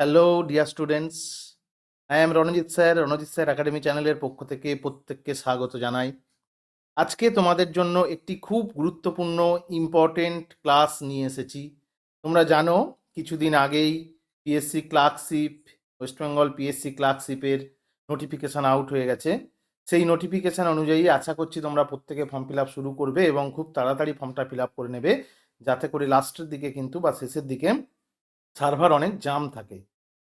Hello dear students I am Ranjit sir Ranjit sir academy চ্যানেলের পক্ষ থেকে প্রত্যেককে স্বাগত জানাই। আজকে তোমাদের জন্য একটি খুব গুরুত্বপূর্ণ ইম্পর্টেন্ট ক্লাস নিয়ে এসেছি। তোমরা জানো, কিছুদিন আগেই PSC clerkship west Bengal PSC ক্লার্কশিপের notification out হয়ে গেছে। সেই নোটিফিকেশান অনুযায়ী আশা করছি তোমরা প্রত্যেকে ফর্ম ফিল আপ শুরু করবে এবং খুব তাড়াতাড়ি ফর্মটা ফিল আপ করে নেবে। যাতে করে লাস্টের দিকে কিন্তু বা শেষের দিকে সার্ভার অনেক জাম থাকে।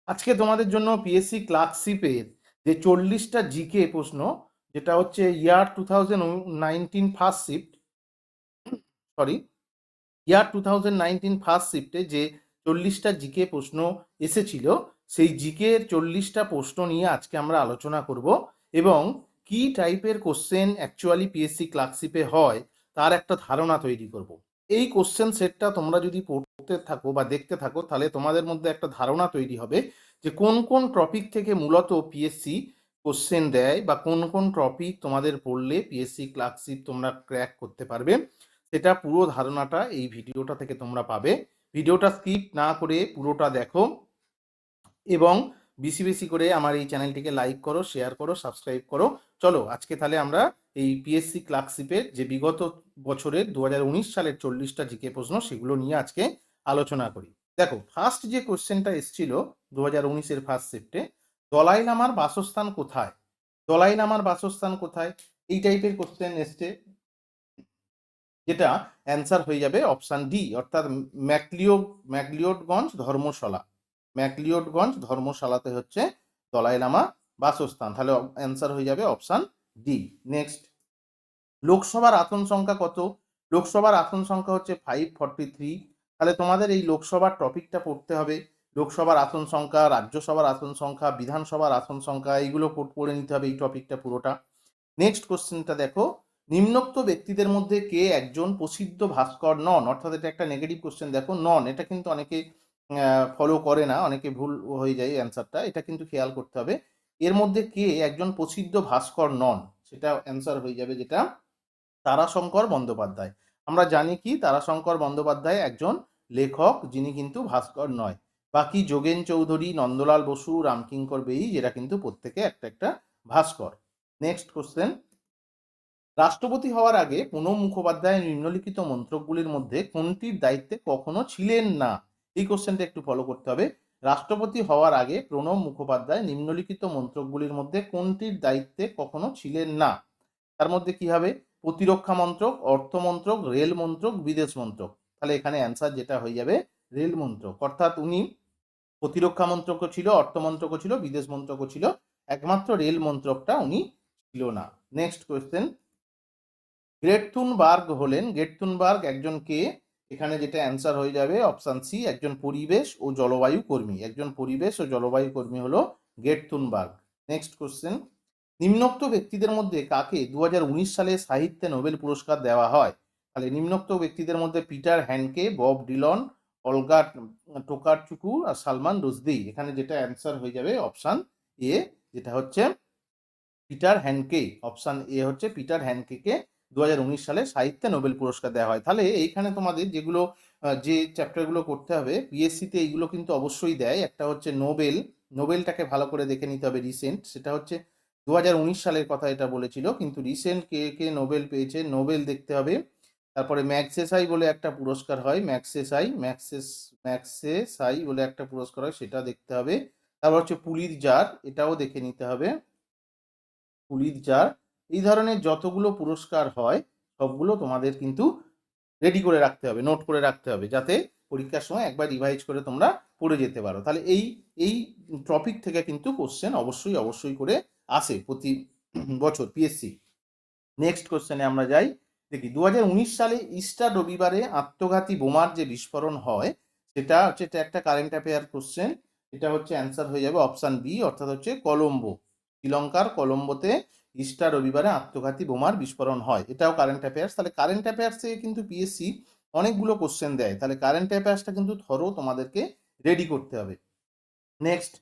আজকে তোমাদের জন্য পিএসসি ক্লার্কশিপের যে চল্লিশটা জিকে প্রশ্ন, যেটা হচ্ছে year two thousand nineteen first shift sorry year two nineteen first শিফটে যে চল্লিশটা জিকে প্রশ্ন এসেছিল, সেই জিকের চল্লিশটা প্রশ্ন নিয়ে আজকে আমরা আলোচনা করব এবং কি টাইপের কোশ্চেন অ্যাকচুয়ালি পিএসসি ক্লার্কশিপে হয়, তার একটা ধারণা তৈরি করব। এই কোশ্চেন সেটটা তোমরা যদি পড়তে থাকো বা দেখতে থাকো, তাহলে তোমাদের মধ্যে একটা ধারণা তৈরি হবে যে কোন কোন টপিক থেকে মূলত পিএসসি কোশ্চেন দেয় বা কোন কোন টপিক তোমাদের পড়লে পিএসসি ক্লার্কশিপ তোমরা ক্র্যাক করতে পারবে। সেটা পুরো ধারণাটা এই ভিডিওটা থেকে তোমরা পাবে। ভিডিওটা স্কিপ না করে পুরোটা দেখো এবং বেশি বেশি করে আমার এই চ্যানেলটিকে লাইক করো শেয়ার করো সাবস্ক্রাইব করো। চলো আজকে তাহলে আমরা এই পিএসসি ক্লার্কশিপের যে বিগত বছরের দু হাজার উনিশ সালের চল্লিশটা জিকে প্রশ্ন সেগুলো নিয়ে আজকে আলোচনা করি। দেখো ফার্স্ট যে কোশ্চেনটা এসছিল দু হাজার উনিশের ফার্স্ট শিফটে দলাই লামার বাসস্থান কোথায়? দলাই লামার বাসস্থান কোথায়? এই টাইপের কোশ্চেন এসছে, যেটা অ্যান্সার হয়ে যাবে অপশান ডি অর্থাৎ ম্যাকলিও ম্যাকলিওটগঞ্জ ধর্মশালা। ম্যাকলিওটগঞ্জ ধর্মশালাতে হচ্ছে দলাই লামা বাসস্থান। তাহলে অ্যান্সার হয়ে যাবে অপশান ডি নেক্সট লোকসভার আসন সংখ্যা কত? লোকসভার আসন সংখ্যা হচ্ছে ফাইভ ফর্টি থ্রি তাহলে তোমাদের এই লোকসভার টপিকটা পড়তে হবে। লোকসভার আসন সংখ্যা, রাজ্যসভার আসন সংখ্যা, বিধানসভার আসন সংখ্যা, এইগুলো পড়ে নিতে হবে এই টপিকটা পুরোটা। নেক্সট কোশ্চেনটা দেখো, নিম্নোক্ত ব্যক্তিদের মধ্যে কে একজন প্রসিদ্ধ ভাস্কর নন? অর্থাৎ এটা একটা নেগেটিভ কোশ্চেন দেখো, নন, এটা কিন্তু অনেকে ফলো করে না, অনেকে ভুল হয়ে যায় অ্যান্সারটা এটা কিন্তু খেয়াল করতে হবে। এর মধ্যে কে একজন প্রসিদ্ধ ভাস্কর নন? সেটা অ্যান্সার হয়ে যাবে যেটা তারাশঙ্কর বন্দ্যোপাধ্যায়। আমরা জানি কি? তারাশঙ্কর বন্দ্যোপাধ্যায় একজন লেখক, যিনি কিন্তু ভাস্কর নয়। বাকি যোগেন চৌধুরী, নন্দলাল বসু, রামকিঙ্কর বেই যেটা কিন্তু প্রত্যেকে একটা একটা ভাস্কর। নেক্সট কোশ্চেন রাষ্ট্রপতি হওয়ার আগে প্রণব মুখোপাধ্যায় নিম্নলিখিত মন্ত্রকগুলির মধ্যে কোনটির দায়িত্বে কখনো ছিলেন না? এই কোশ্চেনটা একটু ফলো করতে হবে। রাষ্ট্রপতি হওয়ার আগে প্রণব মুখোপাধ্যায় নিম্নলিখিত মন্ত্রকগুলির মধ্যে কোনটির দায়িত্বে কখনো ছিলেন না? তার মধ্যে কি হবে? প্রতিরক্ষা মন্ত্রক, অর্থ মন্ত্রক, রেল মন্ত্রক, বিদেশ মন্ত্রক। তাহলে এখানে অ্যান্সার যেটা হয়ে যাবে, রেল মন্ত্রক। অর্থাৎ উনি প্রতিরক্ষা মন্ত্রকও ছিল, অর্থ মন্ত্রকও ছিল, বিদেশ মন্ত্রকও ছিল। একমাত্র রেল মন্ত্রকটা উনি ছিল না। নেক্সট কোয়েশ্চেন গ্রেটথুনবার্গ হলেন। গ্রেটথুনবার্গ একজন কে এখানে যেটা অ্যান্সার হয়ে যাবে অপশান সি একজন পরিবেশ ও জলবায়ু কর্মী। একজন পরিবেশ ও জলবায়ু কর্মী হলো গেটথুনবার্গ নেক্সট কোশ্চেন নিম্নোক্ত ব্যক্তিদের মধ্যে কাকে দু হাজার উনিশ সালে সাহিত্যে নোবেল পুরস্কার দেওয়া হয়? তাহলে নিম্নোক্ত ব্যক্তিদের মধ্যে Peter Handke Bob Dylan, Olga Tokarczuk আর সালমান রুজদি এখানে যেটা অ্যান্সার হয়ে যাবে অপশান এ, যেটা হচ্ছে পিটার হ্যান্ডকে অপশান এ হচ্ছে পিটার হ্যান্ডকে দু সালে সাহিত্যে নোবেল পুরস্কার দেওয়া হয়। তাহলে এইখানে তোমাদের যেগুলো যে চ্যাপ্টারগুলো করতে হবে, পিএসসিতে এইগুলো কিন্তু অবশ্যই দেয়। একটা হচ্ছে নোবেল, নোবেলটাকে ভালো করে দেখে নিতে হবে রিসেন্ট। সেটা হচ্ছে দু হাজার উনিশ সালের কথা এটা বলেছিল, কিন্তু রিসেন্ট কে কে নোবেল পেয়েছে নোবেল দেখতে হবে। তারপরে ম্যাক্সেসাই বলে একটা পুরস্কার হয় ম্যাক্সেসাই ম্যাক্সেস ম্যাক্সেসাই বলে একটা পুরস্কার হয়, সেটা দেখতে হবে। তারপর হচ্ছে পুলির জার, এটাও দেখে নিতে হবে। পুলির জার, এই ধরনের যতগুলো পুরস্কার হয়, সবগুলো তোমাদের কিন্তু রেডি করে রাখতে হবে নোট করে রাখতে হবে, যাতে পরীক্ষার সময় একবার রিভাইজ করে তোমরা পড়ে যেতে পারো। তাহলে এই এই টপিক থেকে কিন্তু কোশ্চেন অবশ্যই অবশ্যই করে আসে প্রতি বছর পিএসসি নেক্সট কোশ্চেনে আমরা যাই। দেখি দু হাজার উনিশ সালে ইস্টার রবিবারে আত্মঘাতী বোমার যে বিস্ফোরণ হয়, সেটা হচ্ছে এটা একটা কারেন্ট অ্যাফেয়ার কোশ্চেন এটা হচ্ছে অ্যান্সার হয়ে যাবে অপশান বি অর্থাৎ হচ্ছে কলম্বো। শ্রীলঙ্কার কলম্বোতে ইস্টার রবিবারে আত্মঘাতী বোমার বিস্ফোরণ হয়। এটাও কারেন্ট অ্যাফেয়ার্স তাহলে কারেন্ট অ্যাফেয়ার্স থেকে কিন্তু পিএসসি অনেকগুলো কোশ্চেন দেয়। তাহলে কারেন্ট অ্যাফেয়ার্সটা কিন্তু ধরো তোমাদেরকে রেডি করতে হবে। নেক্সট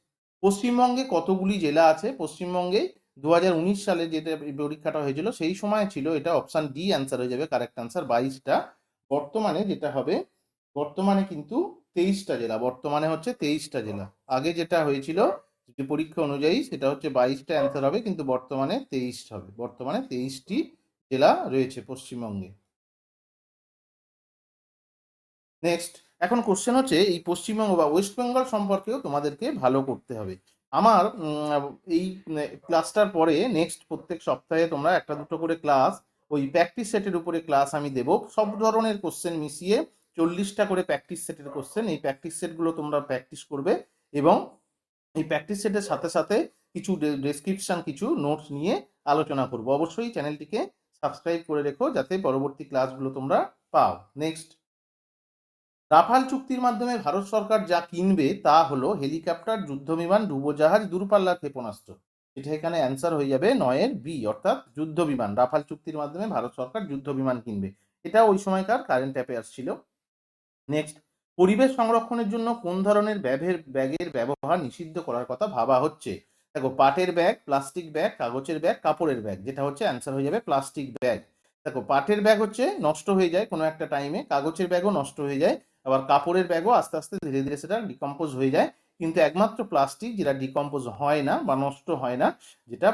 পশ্চিমবঙ্গে কতগুলি জেলা আছে? পশ্চিমবঙ্গে দু হাজার উনিশ সালে যেটা পরীক্ষাটা হয়েছিল, সেই সময় ছিল এটা অপশান ডি অ্যান্সার হয়ে যাবে কারেক্ট অ্যান্সার বাইশটা। বর্তমানে যেটা হবে, বর্তমানে কিন্তু তেইশটা জেলা, বর্তমানে হচ্ছে তেইশটা জেলা। আগে যেটা হয়েছিল, যে পরীক্ষা অনুযায়ী সেটা হচ্ছে বাইশটা অ্যান্সার হবে, কিন্তু বর্তমানে তেইশ হবে। বর্তমানে তেইশটি জেলা রয়েছে পশ্চিমবঙ্গে। নেক্সট এখন কোশ্চেন হচ্ছে, এই পশ্চিমবঙ্গ বা ওয়েস্ট বেঙ্গল সম্পর্কেও তোমাদেরকে ভালো করতে হবে। আমার এই ক্লাসটার পরে নেক্সট প্রত্যেক সপ্তাহে তোমরা একটা দুটো করে ক্লাস ওই প্র্যাকটিস সেটের উপরে ক্লাস আমি দেব। সব ধরনের কোশ্চেন মিশিয়ে চল্লিশটা করে প্র্যাকটিস সেটের কোশ্চেন এই প্র্যাকটিস সেটগুলো তোমরা প্র্যাকটিস করবে এবং এই প্র্যাকটিস সেটের সাথে সাথে কিছু ডেসক্রিপশন কিছু নোটস নিয়ে আলোচনা করব। অবশ্যই চ্যানেলটিকে সাবস্ক্রাইব করে রেখো যাতে পরবর্তী ক্লাসগুলো তোমরা পাও। নেক্সট রাফাল চুক্তির মাধ্যমে ভারত সরকার যা কিনবে তা হলো হেলিকপ্টার, যুদ্ধবিমান, ডুবোজাহাজ দূরপাল্লার ক্ষেপণাস্ত্র। এটা এখানে অ্যান্সার হয়ে যাবে নয়ের বি অর্থাৎ যুদ্ধ বিমান রাফাল চুক্তির মাধ্যমে ভারত সরকার যুদ্ধ বিমান কিনবে। এটা ওই সময়কার কারেন্ট অ্যাফেয়ার্স ছিল। নেক্সট পরিবেশ সংরক্ষণের জন্য কোন ধরনের ব্যাগের ব্যাগের ব্যবহার নিষিদ্ধ করার কথা ভাবা হচ্ছে? দেখো, পাটের ব্যাগ প্লাস্টিক ব্যাগ, কাগজের ব্যাগ, কাপড়ের ব্যাগ, যেটা হচ্ছে অ্যান্সার হয়ে যাবে প্লাস্টিক ব্যাগ দেখো, পাটের ব্যাগ হচ্ছে নষ্ট হয়ে যায় কোনো একটা টাইমে কাগজের ব্যাগও নষ্ট হয়ে যায়। আবার কাপড়ের ব্যাগও আস্তে আস্তে ধীরে ধীরে সেটা ডিকম্পোজ হয়ে যায়। কিন্তু একমাত্র প্লাস্টিক যেটা ডিকম্পোজ হয় না বা নষ্ট হয় না, যেটা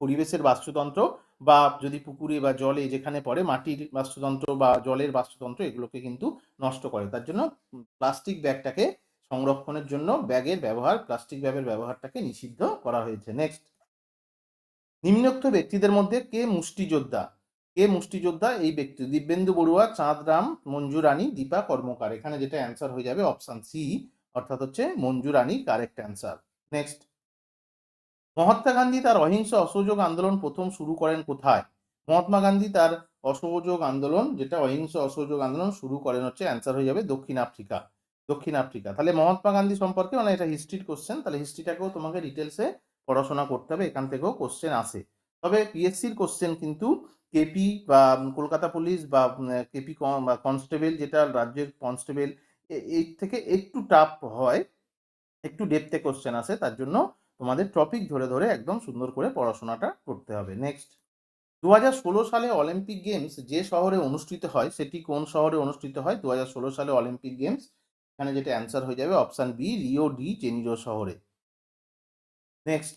পরিবেশের বাস্তুতন্ত্র বা যদি পুকুরে বা জলে যেখানে পড়ে মাটির বাস্তুতন্ত্র বা জলের বাস্তুতন্ত্র এগুলোকে কিন্তু নষ্ট করে। তার জন্য প্লাস্টিক ব্যাগটাকে সংরক্ষণের জন্য ব্যাগের ব্যবহার প্লাস্টিক ব্যাগের ব্যবহারটাকে নিষিদ্ধ করা হয়েছে। নেক্সট নিম্নোক্ত ব্যক্তিদের মধ্যে কে মুষ্টিযোদ্ধা? কে মুষ্টিযোদ্ধা, এই ব্যক্তি দিব্যেন্দু বড়ুয়া চাঁদ রাম মঞ্জু রানী দীপা কর্মকার। এখানে যেটা অ্যান্সার হয়ে যাবে অপশন সি অর্থাৎ হচ্ছে Manju Rani correct answer next Mahatma Gandhi তার অহিংস অসহযোগ আন্দোলন প্রথম শুরু করেন কোথায়? মহাত্মা গান্ধী তার অসহযোগ আন্দোলন, যেটা অহিংস অসহযোগ আন্দোলন শুরু করেন হচ্ছে অ্যান্সার হয়ে যাবে দক্ষিণ আফ্রিকা। দক্ষিণ আফ্রিকা। তাহলে মহাত্মা গান্ধী সম্পর্কে মানে এটা হিস্ট্রির কোশ্চেন তাহলে হিস্ট্রিটাকেও তোমাকে ডিটেলসে পড়াশোনা করতে হবে, এখান থেকেও কোশ্চেন আসে। তবে পিএসসির কোশ্চেন কিন্তু কেপি বা কলকাতা পুলিশ বা কেপি কনস্টেবল যেটা রাজ্যের কনস্টেবল এর থেকে একটু টাফ হয়, একটু ডেপথে কোশ্চেন আসে, তার জন্য তোমাদের টপিক ধরে ধরে একদম সুন্দর করে পড়াশোনাটা করতে হবে। নেক্সট দু হাজার ষোলো সালে অলিম্পিক গেমস যে শহরে অনুষ্ঠিত হয়, সেটি কোন শহরে অনুষ্ঠিত হয়? দু হাজার ষোলো সালে অলিম্পিক গেমস এখানে যেটা অ্যান্সার হয়ে যাবে option B Rio de Janeiro শহরে। নেক্সট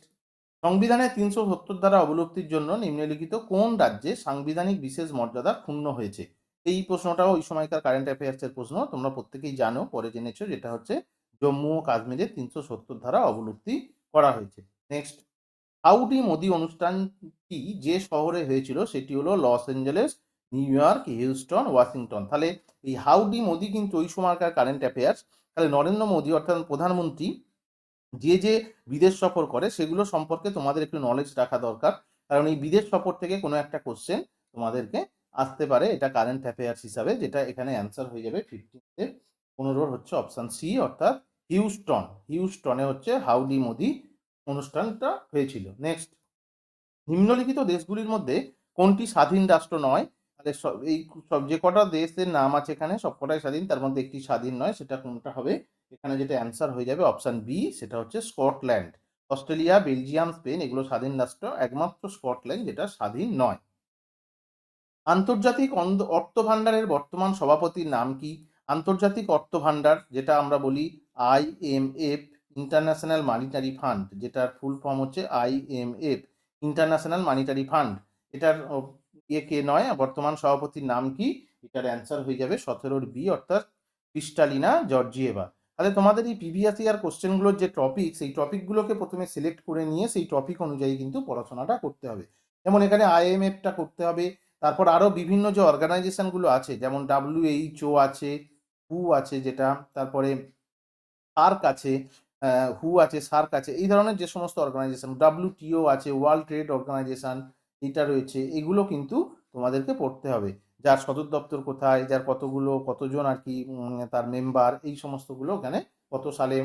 সংবিধানের তিনশো সত্তর ধারা অবলুপ্তির জন্য নিম্নলিখিত কোন রাজ্যে সাংবিধানিক বিশেষ মর্যাদা ক্ষুণ্ণ হয়েছে? এই প্রশ্নটাও ওই সময়কার কারেন্ট অ্যাফেয়ার্সের প্রশ্ন, তোমরা প্রত্যেকেই জানো, পরে জেনেছো, যেটা হচ্ছে জম্মু ও কাশ্মীরে তিনশো সত্তর ধারা অবলুপ্তি করা হয়েছে। নেক্সট হাউডি মোদি অনুষ্ঠানটি যে শহরে হয়েছিল, সেটি হলো Los Angeles, New York, Houston, Washington. তাহলে এই হাউডি মোদি কিন্তু ওই সময়কার কারেন্ট অ্যাফেয়ার্স তাহলে নরেন্দ্র মোদী অর্থাৎ প্রধানমন্ত্রী যে যে বিদেশ সফর করে সেগুলো সম্পর্কে তোমাদের একটু নলেজ রাখা দরকার। কারণ এই বিদেশ সফর থেকে কোনো একটা কোশ্চেন তোমাদেরকে আসতে পারে। এটা কারেন্ট অ্যাফেয়ার্স হিসাবে যেটা এখানে অ্যান্সার হয়ে যাবে ফিফটিতে পনেরোর হচ্ছে অপশান সি অর্থাৎ হিউস্টন হিউস্টনে হচ্ছে হাউডি মোদি অনুষ্ঠানটা হয়েছিল। নেক্সট নিম্নলিখিত দেশগুলির মধ্যে কোনটি স্বাধীন রাষ্ট্র নয়? তাহলে এই সব যে কটা দেশের নাম আছে এখানে সব কটাই স্বাধীন, তার মধ্যে একটি স্বাধীন নয়, সেটা কোনটা হবে? এখানে যেটা অ্যান্সার হয়ে যাবে অপশান বি সেটা হচ্ছে স্কটল্যান্ড অস্ট্রেলিয়া বেলজিয়াম স্পেন এগুলো স্বাধীন রাষ্ট্র, একমাত্র স্কটল্যান্ড যেটা স্বাধীন নয়। আন্তর্জাতিক অর্থ ভাণ্ডারের বর্তমান সভাপতির নাম কি? আন্তর্জাতিক অর্থ ভাণ্ডার, যেটা আমরা বলি আইএমএফ ইন্টারন্যাশনাল মানিটারি ফান্ড যেটার ফুল ফর্ম হচ্ছে আইএমএফ ইন্টারন্যাশনাল মানিটারি ফান্ড এটার ইয়ে কে নয় বর্তমান সভাপতির নাম কি? এটার অ্যান্সার হয়ে যাবে সতেরোর বি অর্থাৎ ক্রিস্টালিনা জর্জিয়েভা। তাহলে তোমাদের এই প্রিভিয়াস ইয়ার কোশ্চেনগুলোর যে টপিক সেই টপিকগুলোকে প্রথমে সিলেক্ট করে নিয়ে সেই টপিক অনুযায়ী কিন্তু পড়াশোনাটা করতে হবে। যেমন এখানে আইএমএফটা করতে হবে, তারপর আরও বিভিন্ন যে অর্গানাইজেশনগুলো আছে, যেমন ডাব্লিউএইচও আছে হু আছে যেটা, তারপরে সার্ক আছে হু আছে সার্ক আছে, এই ধরনের যে সমস্ত অর্গানাইজেশন ডাব্লিউটিও আছে ওয়ার্ল্ড ট্রেড অর্গানাইজেশন এটা রয়েছে, এগুলো কিন্তু তোমাদেরকে পড়তে হবে। যার সদর দপ্তর কোথায়, যার কতগুলো, কতজন আর কি তার মেম্বার এই সমস্তগুলো ওখানে কত সালে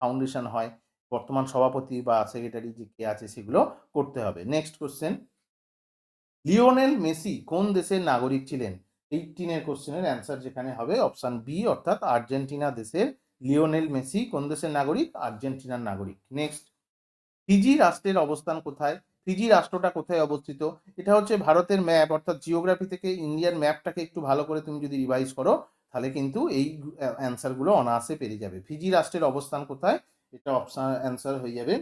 ফাউন্ডেশন হয়, বর্তমান সভাপতি বা সেক্রেটারি যে কে আছে সেগুলো করতে হবে। নেক্সট কোশ্চেন লিওনেল মেসি কোন দেশের নাগরিক ছিলেন? এইটিনের কোশ্চেনের অ্যান্সার যেখানে হবে অপশান বি অর্থাৎ আর্জেন্টিনা দেশের লিওনেল মেসি কোন দেশের নাগরিক? আর্জেন্টিনার নাগরিক। নেক্সট ফিজি রাষ্ট্রের অবস্থান কোথায়? ফিজি রাষ্ট্রটা কোথায় অবস্থিত? এটা হচ্ছে ভারতের ম্যাপ অর্থাৎ জিওগ্রাফি থেকে ইন্ডিয়ার ম্যাপটাকে একটু ভালো করে তুমি যদি রিভাইজ করো, তাহলে কিন্তু এই অ্যান্সারগুলো অনায়াসে পেরে যাবে। ফিজি রাষ্ট্রের অবস্থান কোথায়? এটা অপশান অ্যান্সার হয়ে যাবে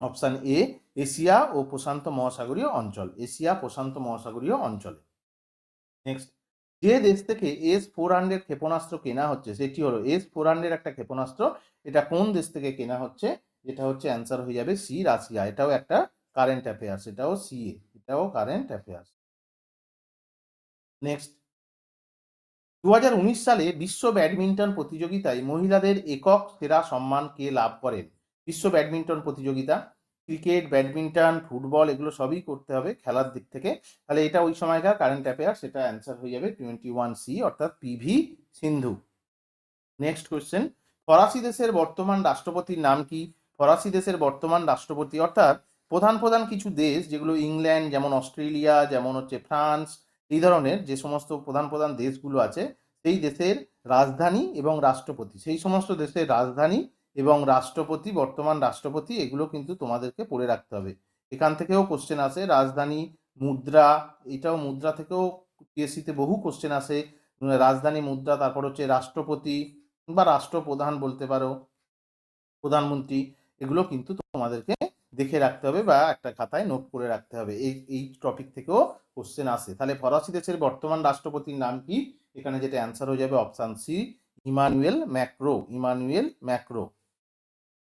অপশান এ এশিয়া ও প্রশান্ত মহাসাগরীয় অঞ্চল। এশিয়া, প্রশান্ত মহাসাগরীয় অঞ্চলে। নেক্সট যে দেশ থেকে এস ফোর হান্ড্রেড ক্ষেপণাস্ত্র কেনা হচ্ছে, সেটি হলো এস ফোর হান্ড্রেড একটা ক্ষেপণাস্ত্র। এটা কোন দেশ থেকে কেনা হচ্ছে? এটা হচ্ছে অ্যান্সার হয়ে যাবে সি রাশিয়া। এটাও একটা কারেন্ট অ্যাফেয়ার্স এটাও সি এটাও কারেন্ট অ্যাফেয়ার্স নেক্সট দু হাজার উনিশ সালে বিশ্ব ব্যাডমিন্টন প্রতিযোগিতায় মহিলাদের একক সেরা সম্মান কে লাভ করেন? বিশ্ব ব্যাডমিন্টন প্রতিযোগিতা, ক্রিকেট, ব্যাডমিন্টন, ফুটবল এগুলো সবই করতে হবে খেলার দিক থেকে। তাহলে এটা ওই সময়কার কারেন্ট অ্যাফেয়ার সেটা অ্যান্সার হয়ে যাবে টোয়েন্টি ওয়ান সি অর্থাৎ পিভি সিন্ধু। নেক্সট কোয়েশ্চেন ফরাসি দেশের বর্তমান রাষ্ট্রপতির নাম কি? ফরাসি দেশের বর্তমান রাষ্ট্রপতি, অর্থাৎ প্রধান প্রধান কিছু দেশ যেগুলো ইংল্যান্ড, যেমন অস্ট্রেলিয়া, যেমন হচ্ছে ফ্রান্স, এই ধরনের যে সমস্ত প্রধান প্রধান দেশগুলো আছে, সেই দেশের রাজধানী এবং রাষ্ট্রপতি, সেই সমস্ত দেশের রাজধানী এবং রাষ্ট্রপতি, বর্তমান রাষ্ট্রপতি, এগুলো কিন্তু তোমাদেরকে পড়ে রাখতে হবে। এখান থেকেও কোশ্চেন আসে, রাজধানী, মুদ্রা, এটাও মুদ্রা থেকেও পিএসসিতে বহু কোশ্চেন আসে। রাজধানী, মুদ্রা, তারপর হচ্ছে রাষ্ট্রপতি বা রাষ্ট্রপ্রধান বলতে পারো, প্রধানমন্ত্রী, এগুলো কিন্তু তোমাদেরকে দেখে রাখতে হবে বা একটা খাতায় নোট করে রাখতে হবে। এই এই টপিক থেকেও কোশ্চেন আসে। তাহলে ফরাসি দেশের বর্তমান রাষ্ট্রপতির নাম কি? এখানে যেটা অ্যান্সার হয়ে যাবে option C Emmanuel Macron Emmanuel Macron.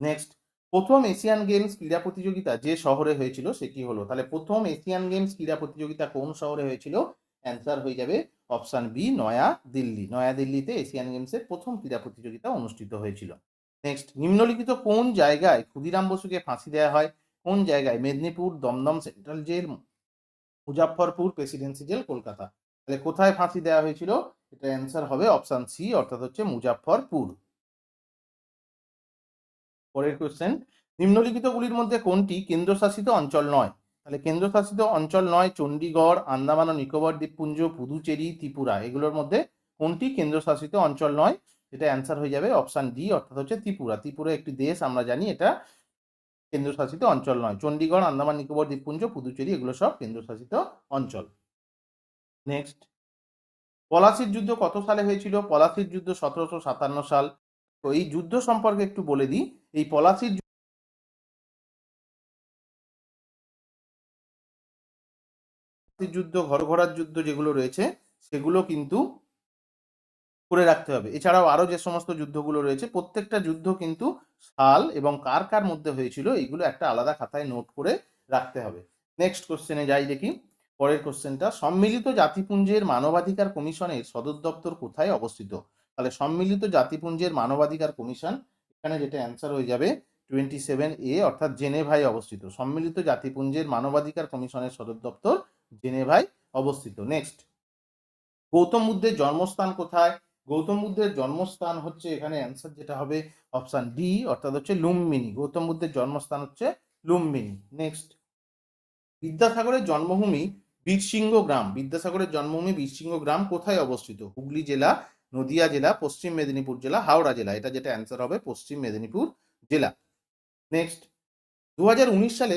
Next প্রথম এশিয়ান গেমস ক্রীড়া প্রতিযোগিতা যে শহরে হয়েছিল সেটি হলো? তাহলে প্রথম এশিয়ান গেমস ক্রীড়া প্রতিযোগিতা কোন শহরে হয়েছিল? অ্যান্সার হয়ে যাবে অপশান বি নয়া দিল্লি। নয়া দিল্লিতে এশিয়ান গেমসের প্রথম ক্রীড়া প্রতিযোগিতা অনুষ্ঠিত হয়েছিল। নেক্সট নিম্নলিখিত কোন জায়গায় ক্ষুদিরাম বসুকে ফাঁসি দেওয়া হয়? কোন জায়গায়? Medinipur, Dum Dum, central jail, Muzaffarpur, presidency jail, Kolkata. তাহলে কোথায় ফাঁসি দেওয়া হয়েছিল? এটা অ্যান্সার হবে অপশান সি অর্থাৎ হচ্ছে মুজাফফরপুর। পরের কোশ্চেন নিম্নলিখিতগুলির মধ্যে কোনটি কেন্দ্রশাসিত অঞ্চল নয়? তাহলে কেন্দ্রশাসিত অঞ্চল নয়, চণ্ডীগড়, আন্দামান ও নিকোবর, দ্বীপপুঞ্জ, পুদুচেরি, ত্রিপুরা। এগুলোর মধ্যে কোনটি কেন্দ্রশাসিত অঞ্চল নয়? এটা অ্যান্সার হয়ে যাবে অপশান ডি অর্থাৎ হচ্ছে ত্রিপুরা। ত্রিপুরা একটি দেশ, আমরা জানি এটা কেন্দ্রশাসিত অঞ্চল নয়। চণ্ডীগড় আন্দামান, নিকোবর, দ্বীপপুঞ্জ, পুদুচেরি, এগুলো সব কেন্দ্রশাসিত অঞ্চল। নেক্সট পলাশির যুদ্ধ কত সালে হয়েছিল? পলাশির যুদ্ধ সতেরোশো সাতান্ন সাল। তো এই যুদ্ধ সম্পর্কে একটু বলে দিই। এই পলাশির যুদ্ধ ঘরঘরার যুদ্ধ যেগুলো রয়েছে, সেগুলো কিন্তু করে রাখতে হবে। এছাড়াও আরও যে সমস্ত যুদ্ধগুলো রয়েছে, প্রত্যেকটা যুদ্ধ কিন্তু সাল এবং কার কার মধ্যে হয়েছিল, এইগুলো একটা আলাদা খাতায় নোট করে রাখতে হবে। নেক্সট কোশ্চেনে যাই দেখি। পরের কোশ্চেনটা সম্মিলিত জাতিপুঞ্জের মানবাধিকার কমিশনের সদর দপ্তর কোথায় অবস্থিত? তাহলে সম্মিলিত জাতিপুঞ্জের মানবাধিকার কমিশন, এখানে যেটা অ্যান্সার হয়ে যাবে টোয়েন্টি সেভেন এ অর্থাৎ জেনেভায় অবস্থিত। সম্মিলিত জাতিপুঞ্জের মানবাধিকার কমিশনের সদর দপ্তর জেনেভায় অবস্থিত। নেক্সট গৌতম বুদ্ধের জন্মস্থান কোথায়? গৌতম বুদ্ধের জন্মস্থান হচ্ছে এখানে অ্যান্সার যেটা হবে অপশান ডি অর্থাৎ হচ্ছে লুম্বিনী। গৌতম বুদ্ধের জন্মস্থান হচ্ছে লুম্বিনী। নেক্সট বিদ্যাসাগরের জন্মভূমি বীরসিংহ গ্রাম। বিদ্যাসাগরের জন্মভূমি বীরসিংহ গ্রাম কোথায় অবস্থিত? হুগলি জেলা, নদিয়া জেলা, পশ্চিম মেদিনীপুর জেলা, হাওড়া জেলা। এটা যেটা অ্যান্সার হবে, পশ্চিম মেদিনীপুর জেলা। নেক্সট দু হাজার উনিশ সালে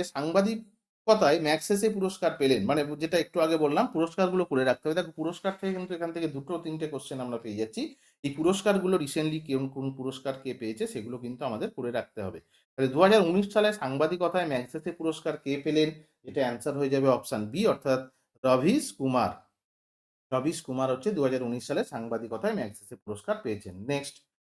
সাংবাদিকতায় ম্যাক্সেসে পুরস্কার পেলেন। মানে যেটা একটু আগে বললাম, পুরস্কারগুলো করে রাখতে হবে। দেখো, পুরস্কার থেকে কিন্তু এখান থেকে দুটো তিনটে কোশ্চেন আমরা পেয়ে যাচ্ছি। এই পুরস্কারগুলো রিসেন্টলি কোন কোন পুরস্কার কে পেয়েছে, সেগুলো কিন্তু আমাদের করে রাখতে হবে। তাহলে দুহাজার উনিশ সালে সাংবাদিকতায় ম্যাক্সেসে পুরস্কার কে পেলেন? এটা অ্যান্সার হয়ে যাবে অপশান বি অর্থাৎ রভিশ কুমার। রবিশ কুমার হচ্ছে দু হাজার উনিশ সালে সাংবাদিকতায় ম্যাগসেসে পুরস্কার পেয়েছেন। নেক্সট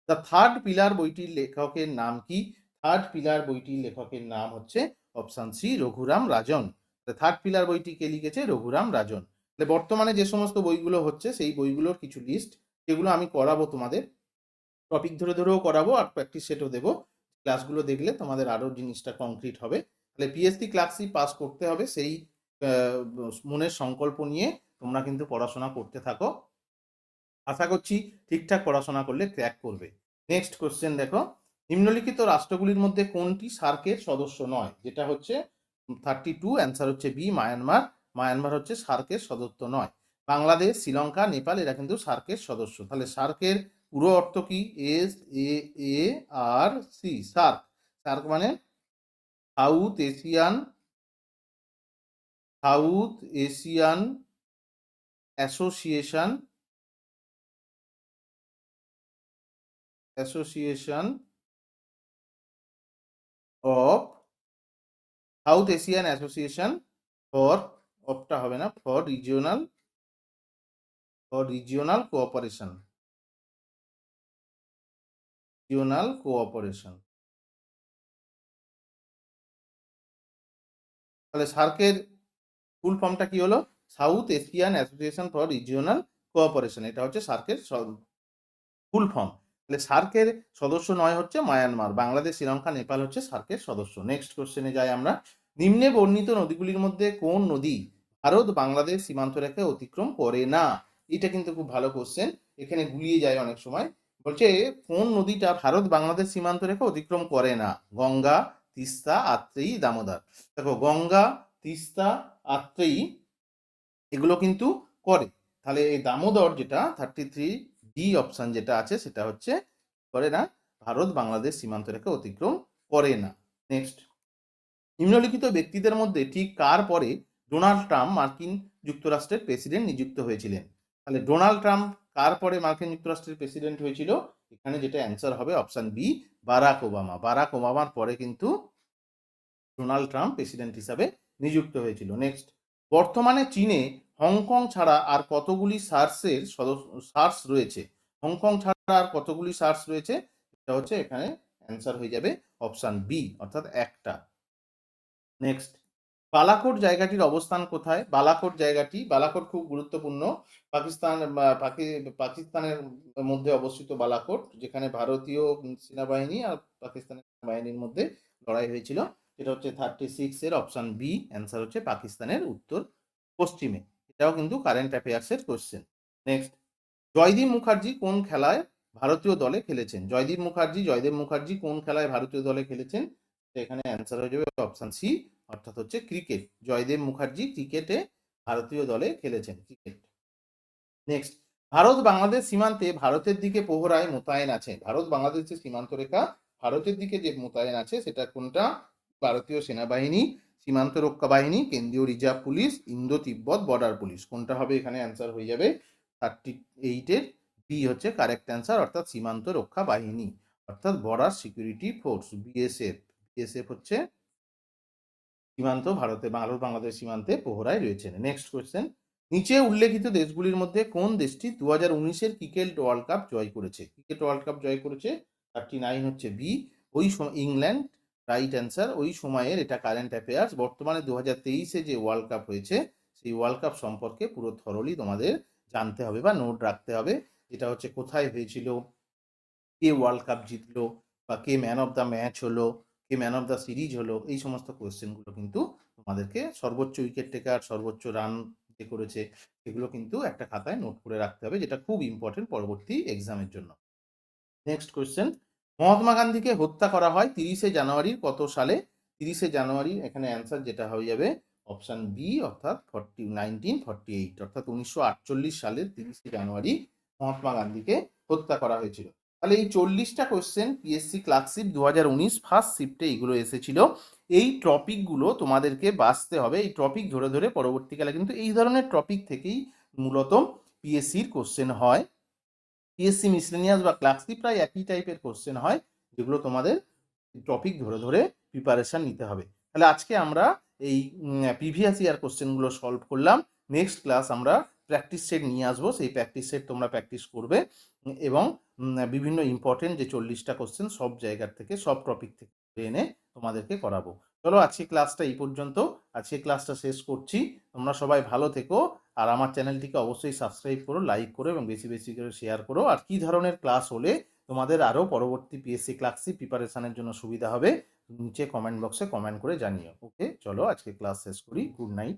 দ্য থার্ড পিলার বইটির লেখকের নাম কি? থার্ড পিলার বইটির লেখকের নাম হচ্ছে option C, Raghuram Rajan. Third pillar বইটি কে লিখেছে? রঘুরাম রাজন। বর্তমানে যে সমস্ত বইগুলো হচ্ছে, সেই বইগুলোর কিছু লিস্ট যেগুলো আমি করাবো তোমাদের। টপিক ধরে ধরেও করাবো আর প্র্যাকটিস সেটও দেবো। ক্লাসগুলো দেখলে তোমাদের আরও জিনিসটা কংক্রিট হবে। তাহলে পিএসসি ক্লাসই পাস করতে হবে সেই মনের সংকল্প নিয়ে তোমরা কিন্তু পড়াশোনা করতে থাকো। আশা করছি ঠিকঠাক পড়াশোনা করলে ক্র্যাক করবে। নেক্সট কোশ্চেন দেখো। নিম্নলিখিত রাষ্ট্রগুলির মধ্যে কোনটি সার্কের সদস্য নয়? যেটা হচ্ছে থার্টি টু অ্যান্সার হচ্ছে বি মায়ানমার মায়ানমার হচ্ছে সার্কের সদস্য নয়। বাংলাদেশ, শ্রীলঙ্কা, নেপাল, এরা কিন্তু সার্কের সদস্য। তাহলে সার্কের পুরো অর্থ কি? S A A R C SAARC. SAARC মানে south Asian south Asian association association of south Asian association for অফটা হবে না for regional for regional cooperation regional cooperation তাহলে সার্কের ফুল ফর্মটা কি হলো? South Asian association for regional cooperation এটা হচ্ছে সার্কের ফুল ফর্ম। তাহলে সার্কের সদস্য নয় হচ্ছে মায়ানমার, বাংলাদেশ, শ্রীলঙ্কা, নেপাল হচ্ছে সার্কের সদস্য। নেক্সট কোশ্চেনে যাই আমরা। নিম্নে বর্ণিত নদীগুলির মধ্যে কোন নদী ভারত, বাংলাদেশ সীমান্ত রেখে অতিক্রম করে না? এটা কিন্তু খুব ভালো কোশ্চেন এখানে গুলিয়ে যায় অনেক সময়। বলছে, কোন নদীটা ভারত, বাংলাদেশ সীমান্ত রেখে অতিক্রম করে না? গঙ্গা, তিস্তা, আত্রেয়ী, দামোদর। দেখো, গঙ্গা, তিস্তা, আত্রেয়ী এগুলো কিন্তু করে। তাহলে এই দামোদর যেটা থার্টি থ্রি ডি অপশন যেটা আছে সেটা হচ্ছে করে না, ভারত বাংলাদেশ সীমান্ত রেখে অতিক্রম করে না। নেক্সট নিম্নলিখিত ব্যক্তিদের মধ্যে ঠিক কার পরে ডোনাল্ড ট্রাম্প মার্কিন যুক্তরাষ্ট্রের প্রেসিডেন্ট নিযুক্ত হয়েছিলেন? তাহলে ডোনাল্ড ট্রাম্প কার পরে মার্কিন যুক্তরাষ্ট্রের প্রেসিডেন্ট হয়েছিল? এখানে যেটা অ্যান্সার হবে option B Barack Obama. Barack ওবামার পরে কিন্তু ডোনাল্ড ট্রাম্প প্রেসিডেন্ট হিসাবে নিযুক্ত হয়েছিল। নেক্সট বর্তমানে চীনে হংকং ছাড়া আর কতগুলি সার্সের সার্স রয়েছে? হংকং ছাড়া আর কতগুলি সার্স রয়েছে? এটা হচ্ছে এখানে অ্যান্সার হয়ে যাবে অপশান বি, অর্থাৎ একটা। নেক্সট। বালাকোট জায়গাটির অবস্থান কোথায়? বালাকোট জায়গাটি, বালাকোট খুব গুরুত্বপূর্ণ। পাকিস্তান পাকি- পাকিস্তানের মধ্যে অবস্থিত বালাকোট, যেখানে ভারতীয় সেনাবাহিনী আর পাকিস্তানের সেনাবাহিনীর মধ্যে লড়াই হয়েছিল। এটা হচ্ছে থার্টি সিক্স এর অপশন বি, অ্যান্সার হচ্ছে পাকিস্তানের উত্তর পশ্চিমে। এটাও কিন্তু কারেন্ট অ্যাফেয়ার্সের কোশ্চেন নেক্সট জয়দীপ মুখার্জি কোন খেলায় ভারতীয় দলে খেলেছেন? জয়দীপ মুখার্জি, জয়দেব মুখার্জি কোন খেলায় ভারতীয় দলে খেলেছেন? এখানে অ্যান্সার হয়ে যাবে অপশন সি অর্থাৎ হচ্ছে ক্রিকেট জয়দেব মুখার্জি ক্রিকেটে ভারতীয় দলে খেলেছেন ক্রিকেট নেক্সট ভারত বাংলাদেশ সীমান্তে ভারতের দিকে প্রহরায় মোতায়েন আছে। ভারত বাংলাদেশের সীমান্ত রেখা ভারতের দিকে যে মোতায়েন আছে, সেটা কোনটা? ভারতীয় সেনাবাহিনী। সীমান্ত রক্ষা বাহিনী, কেন্দ্রীয় reserve police, Indo Tibet border police. কোনটা হবে? এখানে অ্যান্সার হয়ে যাবে থার্টি এইটের বি হচ্ছে কারেক্ট অ্যান্সার অর্থাৎ সীমান্ত রক্ষা বাহিনী, অর্থাৎ border security force BSF BSF হচ্ছে সীমান্ত, ভারতে ভারত বাংলাদেশ সীমান্তে প্রহরায় রয়েছেন। নেক্সট কোয়েশ্চেন নিচে উল্লেখিত দেশগুলির মধ্যে কোন দেশটি দু হাজার উনিশের ক্রিকেট ওয়ার্ল্ড কাপ জয় করেছে? ক্রিকেট ওয়ার্ল্ড কাপ জয় করেছে থার্টি নাইন হচ্ছে বি ওই সময় ইংল্যান্ড রাইট অ্যান্সার ওই সময়ের এটা কারেন্ট অ্যাফেয়ার্স বর্তমানে দু হাজার তেইশে যে ওয়ার্ল্ড কাপ হয়েছে, সেই ওয়ার্ল্ড কাপ সম্পর্কে পুরো থরলি তোমাদের জানতে হবে বা নোট রাখতে হবে, এটা হচ্ছে কোথায় হয়েছিল, কে ওয়ার্ল্ড কাপ জিতলো, বা কে ম্যান অফ দ্য ম্যাচ হলো, কে ম্যান অফ দ্য সিরিজ হলো, এই সমস্ত কোয়েশ্চেনগুলো কিন্তু তোমাদেরকে সর্বোচ্চ উইকেট টেকার সর্বোচ্চ রান যে করেছে সেগুলো কিন্তু একটা খাতায় নোট করে রাখতে হবে, যেটা খুব ইম্পর্টেন্ট পরবর্তী এক্সামের জন্য। নেক্সট কোয়েশ্চেন মহাত্মা গান্ধীকে হত্যা করা হয় তিরিশে জানুয়ারির কত সালে? তিরিশে জানুয়ারি এখানে অ্যান্সার যেটা হয়ে যাবে অপশান বি অর্থাৎ ফর্টি নাইনটিন ফর্টি এইট অর্থাৎ উনিশশো আটচল্লিশ সালের তিরিশে জানুয়ারি মহাত্মা গান্ধীকে হত্যা করা হয়েছিল। তাহলে এই চল্লিশটা কোশ্চেন পিএসসি ক্লার্কশিপ দু হাজার উনিশ ফার্স্ট শিফটে এগুলো এসেছিল। এই টপিকগুলো তোমাদেরকে বাঁচতে হবে। এই টপিক ধরে ধরে পরবর্তীকালে কিন্তু এই ধরনের টপিক থেকেই মূলত পিএসসির কোশ্চেন হয়। পিএসসি মিসলেনিয়াস বা ক্লার্কশিপ প্রায় একই টাইপের কোশ্চেন হয়, যেগুলো তোমাদের টপিক ধরে ধরে প্রিপারেশন নিতে হবে। তাহলে আজকে আমরা এই প্রিভিয়াস ইয়ার কোশ্চেনগুলো সলভ করলাম। নেক্সট ক্লাস আমরা প্র্যাকটিস সেট নিয়ে আসব। সেই প্র্যাকটিস সেট তোমরা প্র্যাকটিস করবে, এবং বিভিন্ন ইম্পর্টেন্ট যে চল্লিশটা কোশ্চেন সব জায়গার থেকে, সব টপিক থেকে এনে তোমাদেরকে করাবো। চলো আজকে ক্লাসটা এই পর্যন্ত। আজকে ক্লাসটা শেষ করছি। তোমরা সবাই ভালো থেকো। আর আমার চ্যানেলটিকে অবশ্যই সাবস্ক্রাইব করো লাইক করো এবং বেশি বেশি করে শেয়ার করো। আর কি ধরনের ক্লাস হলে তোমাদের আরও পরবর্তী পিএসসি ক্লাসি প্রিপারেশানের জন্য সুবিধা হবে, নিচে কমেন্ট বক্সে কমেন্ট করে জানিও। ওকে চলো আজকে ক্লাস শেষ করি। Good night